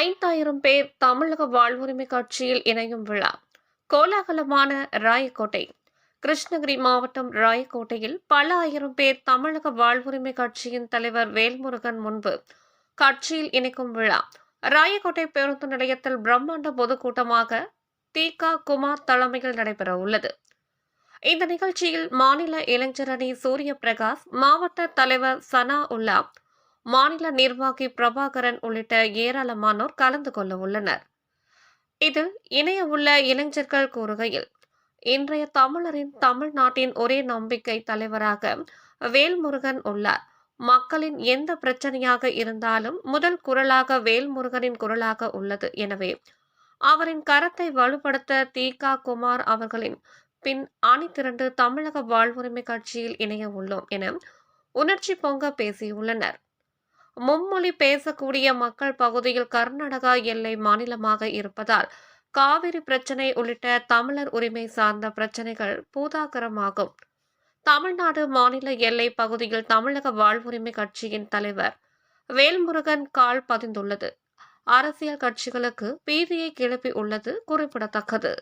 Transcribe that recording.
ஐந்தாயிரம் பேர் தமிழக வாழ்வுரிமை கட்சியில் இணையும் விழா. கோலாகலமான ராயக்கோட்டை. கிருஷ்ணகிரி மாவட்டம் ராயக்கோட்டையில் பல ஆயிரம் பேர் தமிழக வாழ்வுரிமை கட்சியின் தலைவர் வேல்முருகன் முன்பு கட்சியில் இணைக்கும் விழா. ராயக்கோட்டை பேருந்து நிலையத்தில் பிரம்மாண்ட பொதுக்கூட்டமாக தீகா குமார் தலைமையில் நடைபெற உள்ளது. இந்த நிகழ்ச்சியில் மாநில இளைஞரணி சூரிய பிரகாஷ் மாவட்ட தலைவர் சனா உல்லா மாநில நிர்வாகி பிரபாகரன் உள்ளிட்ட ஏராளமானோர் கலந்து கொள்ள உள்ளனர். இதில் இணைய உள்ள இளைஞர்கள் கூறுகையில் இன்றைய தமிழரின் தமிழ்நாட்டின் ஒரே நம்பிக்கை தலைவராக வேல்முருகன் உள்ளார். மக்களின் எந்த பிரச்சனையாக இருந்தாலும் முதல் குரலாக வேல்முருகனின் குரலாக உள்ளது. எனவே அவரின் கரத்தை வலுப்படுத்த தீகா குமார் அவர்களின் பின் அணி திரண்டு தமிழக வாழ்வுரிமை கட்சியில் இணைய உள்ளோம் என உணர்ச்சி பொங்க பேசியுள்ளனர். மும்மொழி பேசக்கூடிய மக்கள் பகுதியில் கர்நாடகா எல்லை மாநிலமாக இருப்பதால் காவிரி பிரச்சினை உள்ளிட்ட தமிழர் உரிமை சார்ந்த பிரச்சனைகள் பூதாகரமாகும். தமிழ்நாடு மாநில எல்லை பகுதியில் தமிழக வாழ்வுரிமை கட்சியின் தலைவர் வேல்முருகன் கால் பதிந்துள்ளது. அரசியல் கட்சிகளுக்கு பீதியை கிளப்பி உள்ளது குறிப்பிடத்தக்கது.